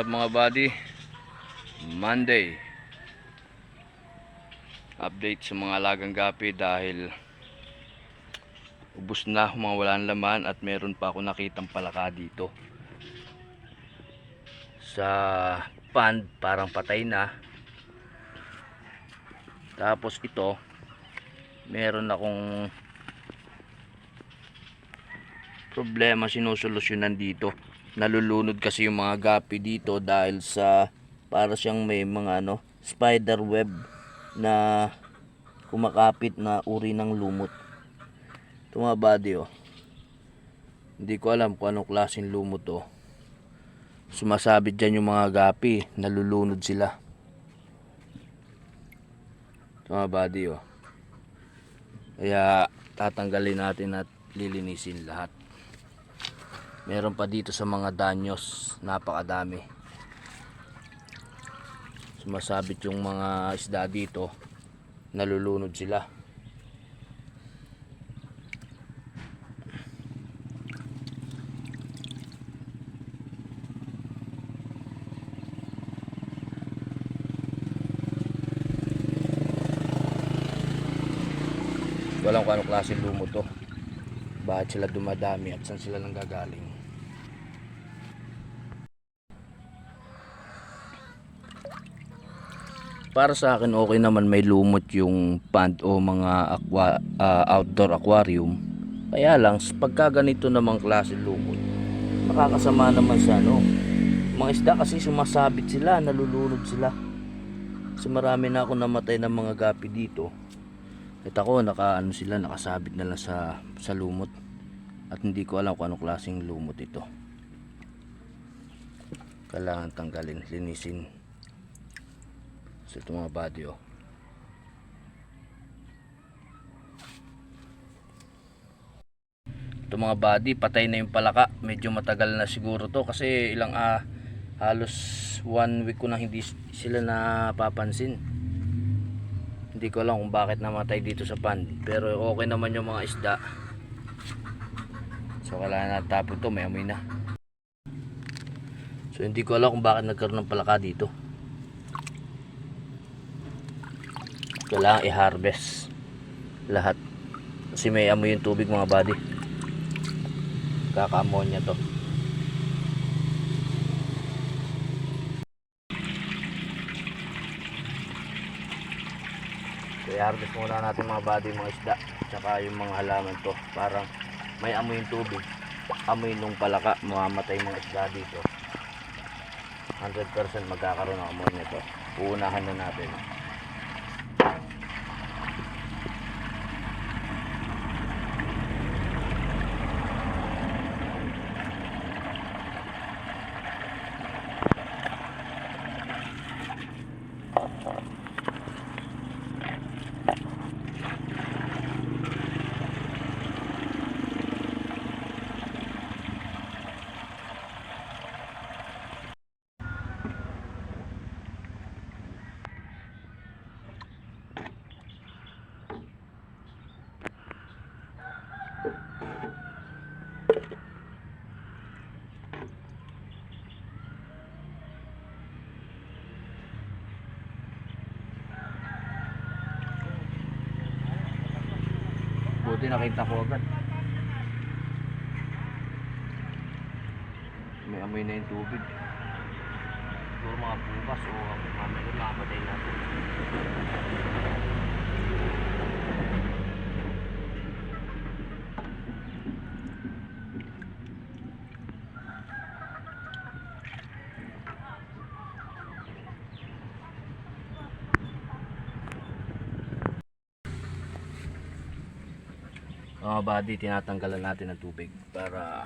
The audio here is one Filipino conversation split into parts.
up mga buddy? Monday. Update sa mga alagang gapi dahil ubos na, mga walang laman at meron pa ako nakitang palaka dito. Sa pond, parang patay na. Tapos ito, meron akong problema sinusolusyonan dito nalulunod kasi yung mga gapi dito dahil sa para siyang may mga ano spider web na kumakapit na uri ng lumot. Ito mga body oh. Hindi ko alam kung anong klaseng lumot oh. Sumasabit dyan yung mga gapi nalulunod sila. Ito mga body oh. Kaya tatanggalin natin at lilinisin lahat meron pa dito sa mga danyos napakadami. Sumasabit yung mga isda dito nalulunod sila. Walang kung anong klase lumot to. Bakit sila dumadami at saan sila nang gagaling para sa akin okay naman may lumot yung pond o mga aqua, ah, outdoor aquarium. Kaya lang pagka ganito namang klase lumot nakakasama naman sa ano mga isda kasi sumasabit sila nalulunod sila. Kasi marami na ako namatay ng mga gapi dito. At ako naka ano sila nakasabit na lang sa sa lumot. At hindi ko alam kung anong klaseng lumot ito. Kailangan tanggalin linisin so ito mga body oh. Ito mga body patay na yung palaka. Medyo matagal na siguro to kasi ilang ah, halos one week ko na hindi sila napapansin. Hindi ko alam kung bakit namatay dito sa pond pero okay naman yung mga isda. So kailangan na tapon to may amoy na. So hindi ko alam kung bakit nagkaroon ng palaka dito kailangan i-harvest. Lahat. Kasi may amoy yung tubig mga buddy. Kaka-ammonia to. So i-harvest muna natin mga buddy mga isda. Tsaka yung mga halaman to. Parang may amoy yung tubig. Amoy nung palaka. Mamamatay mga isda dito. 100% magkakaroon ng ammonia to uunahan na natin Buti nakita ko agad. May amoy na yung tubig. Siguro mga bukas o mamaya ko makamatay natin. Mga body tinatanggalan natin ng tubig para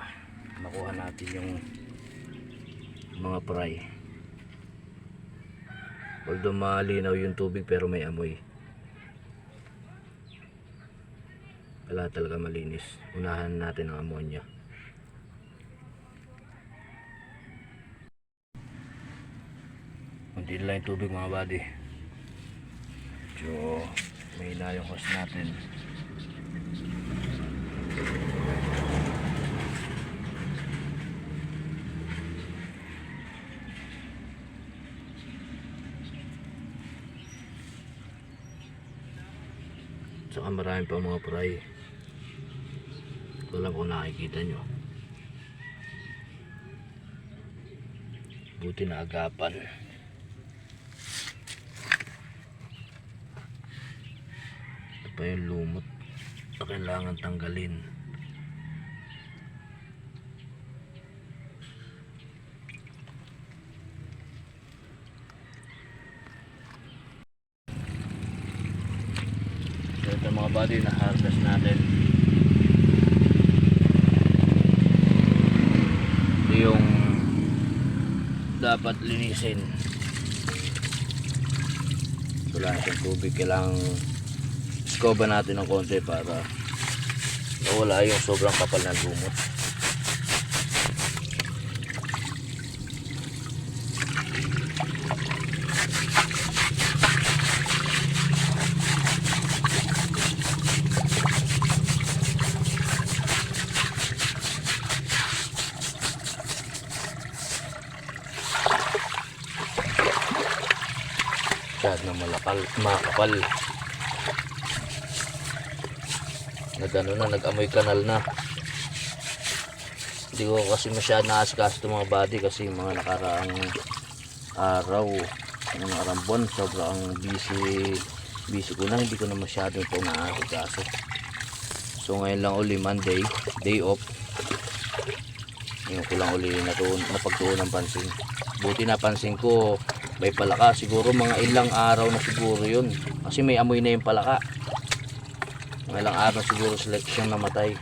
makuha natin yung mga fry although malinaw yung tubig pero may amoy. Wala talaga malinis. Unahan natin ang ammonia. Hindi lang yung tubig mga body so may na yung host natin Saka marami pa mga fry. Lang kung nakikita nyo. Buti na agapan. Ito pa yung lumot na kailangan tanggalin. So ito mga buddy, na-harvest natin. Ito yung dapat linisin. Wala na siyang tubig. Kailangang scoba natin ng konti para mawala yung sobrang kapal na lumot. Masyad na malakal, makapal. Nag ano na, nag-amoy kanal na. Hindi ko kasi masyad naaskas itong mga body kasi mga nakaraang araw, mga nakaraang buwan, sobrang busy, busy ko na, hindi ko na masyado ito naasikaso. So ngayon lang uli Monday, day off. Ngayon ko lang uli natuon, napagtuon ng pansin. Buti napansin ko, may palaka. Siguro mga ilang araw na siguro yun. Kasi may amoy na yung palaka. Mga ilang araw siguro sila siyang namatay.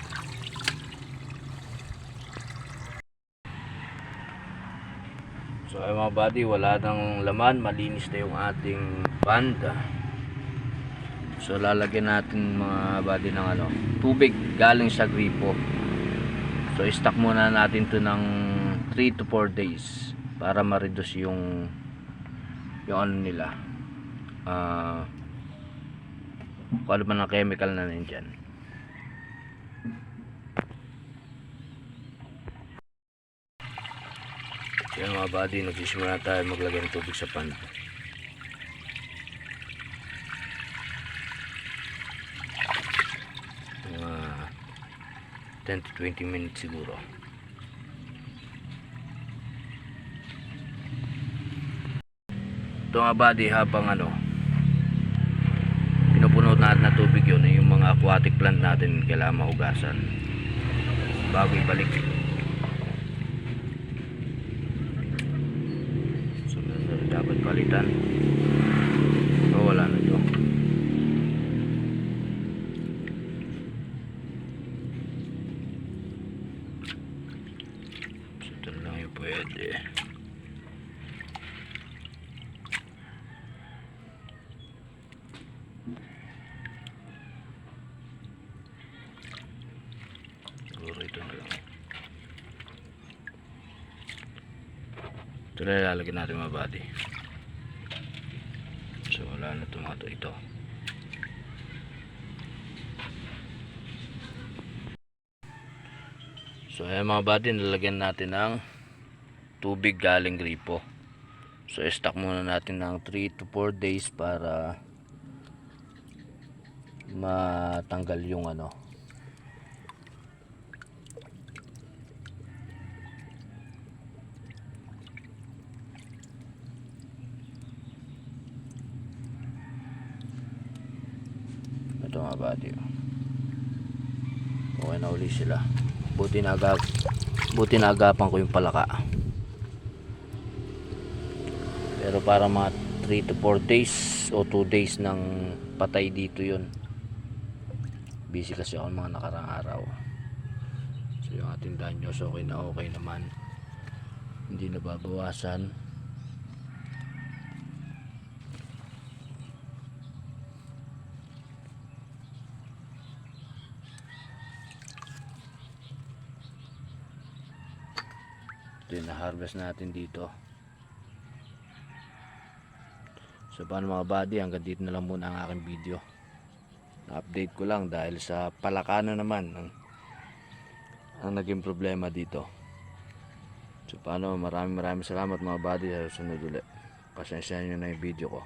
So ay mga buddy, wala nang laman. Malinis na yung ating panda. So lalagyan natin mga buddy ng ano, tubig galing sa gripo. So stock muna natin to ng 3 to 4 days para ma-reduce yung yung ano nila. Ah kung ano man ang chemical na nandyan. Yan mga buddy, nagsisimula tayo maglagay ng tubig sa pan. Mga 10 to 20 minutes siguro. Nga buddy habang ano pinupuno natin na tubig yun yung mga aquatic plant natin kailangan mahugasan. Bago ibalik. So dapat palitan. O wala na to. So ito lang yung Siguro ito na lang. Ito na ilalagay natin mga body. So wala na tumato ito. So ayan mga body, nilagyan natin ng tubig galing gripo. So stock muna natin ng 3 to 4 days para matanggal yung ano Ito mga body. Okay na uli sila. Buti na agap buti na agapan ko yung palaka. Pero para mga 3 to 4 days o 2 days ng patay dito yun. Busy kasi ako mga nakarang araw. So yung ating danyos okay na okay naman. Hindi nababawasan. Na-harvest natin dito. So paano mga buddy, hanggang dito na lang muna ang aking video. Na-update ko lang dahil sa palakano naman ang, ang naging problema dito. So paano, maraming maraming salamat mga buddy sa sunod ulit. Pasensya nyo na yung video ko.